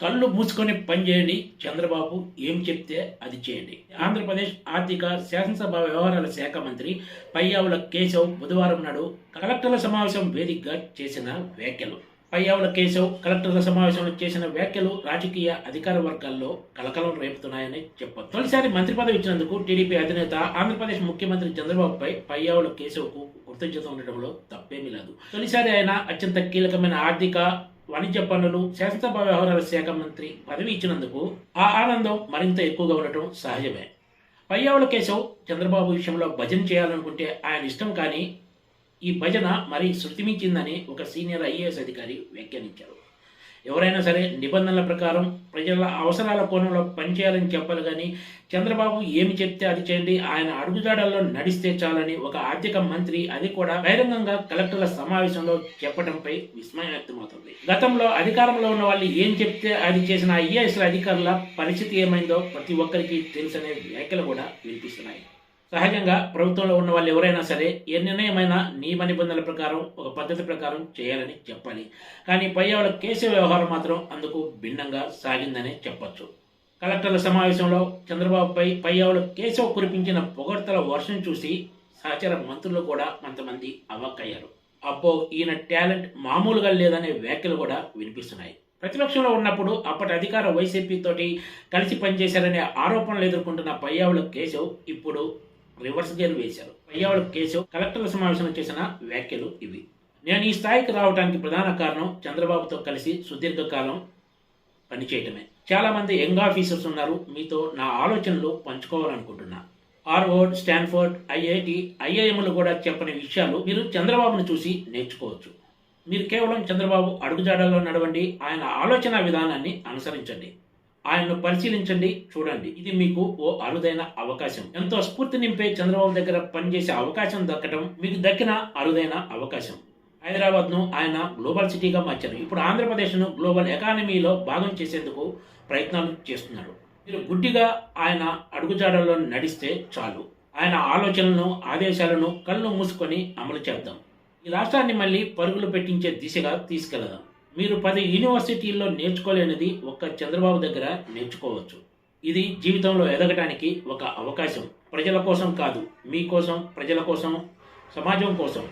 కళ్ళు మూసుకొని పనిచేయండి చంద్రబాబు ఏం చెప్తే అది చేయండి. ఆంధ్రప్రదేశ్ ఆర్థిక శాసనసభ వ్యవహారాల శాఖ మంత్రి పయ్యావుల కేశవ్ బుధవారం నాడు కలెక్టర్ల సమావేశం వేదికగా చేసిన వ్యాఖ్యలు. పయ్యావుల కేశవ్ కలెక్టర్ల సమావేశంలో చేసిన వ్యాఖ్యలు రాజకీయ అధికార వర్గాల్లో కలకలం రేపుతున్నాయని చెప్పారు తొలిసారి మంత్రి పదవి ఇచ్చినందుకు టీడీపీ అధినేత ఆంధ్రప్రదేశ్ ముఖ్యమంత్రి చంద్రబాబుపై పయ్యావుల కేశవ్కు కృతజ్ఞత ఉండడంలో తప్పేమీ లేదు. తొలిసారి ఆయన అత్యంత కీలకమైన ఆర్థిక వాణిజ్య పనులు శాసనసభ వ్యవహారాల శాఖ మంత్రి పదవి ఇచ్చినందుకు ఆ ఆనందం మరింత ఎక్కువగా ఉండటం సహజమే. పయ్యావుల కేశవ్ చంద్రబాబు విషయంలో భజన చేయాలనుకుంటే ఆయన ఇష్టం కానీ ఈ భజన మరీ శృతిమించిందని ఒక సీనియర్ ఐఏఎస్ అధికారి వ్యాఖ్యానించారు. ఎవరైనా సరే నిబంధనల ప్రకారం ప్రజల అవసరాల కోణంలో పనిచేయాలని చెప్పాలి కానీ చంద్రబాబు ఏమి చెప్తే అది చేయండి ఆయన అడుగుజాడల్లో నడిస్తే చాలని ఒక ఆర్థిక మంత్రి అది కూడా బహిరంగంగా కలెక్టర్ల సమావేశంలో చెప్పడంపై విస్మయం వ్యక్తమవుతుంది. గతంలో అధికారంలో ఉన్న వాళ్ళు ఏం చెప్తే అది చేసిన ఐఏఎస్ల అధికారుల పరిస్థితి ఏమైందో ప్రతి ఒక్కరికి తెలుసనే వ్యాఖ్యలు కూడా వినిపిస్తున్నాయి. సహజంగా ప్రభుత్వంలో ఉన్న వాళ్ళు ఎవరైనా సరే ఏ నిర్ణయమైనా నియమ నిబంధనల ప్రకారం ఒక పద్ధతి ప్రకారం చేయాలని చెప్పాలి. కానీ పయ్యావుల కేసు వ్యవహారం మాత్రం అందుకు భిన్నంగా సాగిందనే చెప్పొచ్చు. కలెక్టర్ల సమావేశంలో చంద్రబాబుపై పయ్యావుల కేశవ్ కురిపించిన పొగడ్తల వర్షం చూసి సహచర మంత్రులు కూడా కొంతమంది అవాక్కయ్యారు. అబ్బో ఈయన టాలెంట్ మామూలుగా లేదనే వ్యాఖ్యలు కూడా వినిపిస్తున్నాయి. ప్రతిపక్షంలో ఉన్నప్పుడు అప్పటి అధికార వైసీపీ తోటి కలిసి పనిచేశారనే ఆరోపణలు ఎదుర్కొంటున్న పయ్యావుల కేశవ్ ఇప్పుడు రివర్స్ గేర్ వేశారు. పయ్యావుల కేశవ్. కలెక్టర్ల సమావేశంలో చేసిన వ్యాఖ్యలు ఇవి. నేను ఈ స్థాయికి రావడానికి ప్రధాన కారణం చంద్రబాబుతో కలిసి సుదీర్ఘకాలం పనిచేయటమే. చాలా మంది యంగ్ ఆఫీసర్స్ ఉన్నారు. మీతో నా ఆలోచనలు పంచుకోవాలనుకుంటున్నా. హార్వర్డ్ స్టాన్ఫోర్డ్ ఐఐటి ఐఐఎంలు కూడా చెప్పని విషయాలు మీరు చంద్రబాబును చూసి నేర్చుకోవచ్చు. మీరు కేవలం చంద్రబాబు అడుగుజాడల్లో నడవండి. ఆయన ఆలోచన విధానాన్ని అనుసరించండి. ఆయనను పరిశీలించండి చూడండి. ఇది మీకు ఓ అరుదైన అవకాశం. ఎంతో స్ఫూర్తి నింపే చంద్రబాబు దగ్గర పనిచేసే అవకాశం దక్కడం మీకు దక్కిన అరుదైన అవకాశం. హైదరాబాద్ను ఆయన గ్లోబల్ సిటీగా మార్చారు. ఇప్పుడు ఆంధ్రప్రదేశ్ను గ్లోబల్ ఎకానమీలో భాగం చేసేందుకు ప్రయత్నాలు చేస్తున్నారు మీరు గుడ్డిగా ఆయన అడుగుజాడల్లో నడిస్తే చాలు. ఆయన ఆలోచనలను ఆదేశాలను కళ్ళు మూసుకొని అమలు చేద్దాం. ఈ రాష్ట్రాన్ని మళ్ళీ పరుగులు పెట్టించే దిశగా తీసుకెళ్దాం. మీరు పది యూనివర్సిటీల్లో నేర్చుకోలేనిది ఒక్క చంద్రబాబు దగ్గర నేర్చుకోవచ్చు. ఇది జీవితంలో ఎదగటానికి ఒక అవకాశం. ప్రజల కోసం కాదు మీకోసం ప్రజల కోసం సమాజం కోసం.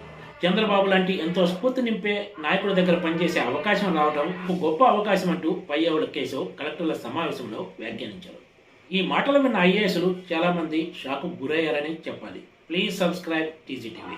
చంద్రబాబు లాంటి ఎంతో స్ఫూర్తి నింపే నాయకుల దగ్గర పనిచేసే అవకాశం రావడం ఒక గొప్ప అవకాశం అంటూ పయ్యావుల కేశవ్ కలెక్టర్ల సమావేశంలో వ్యాఖ్యానించారు. ఈ మాటలు విన్న ఐఏఎస్లు చాలామంది షాకు గురయ్యారని చెప్పాలి. Please subscribe TGTV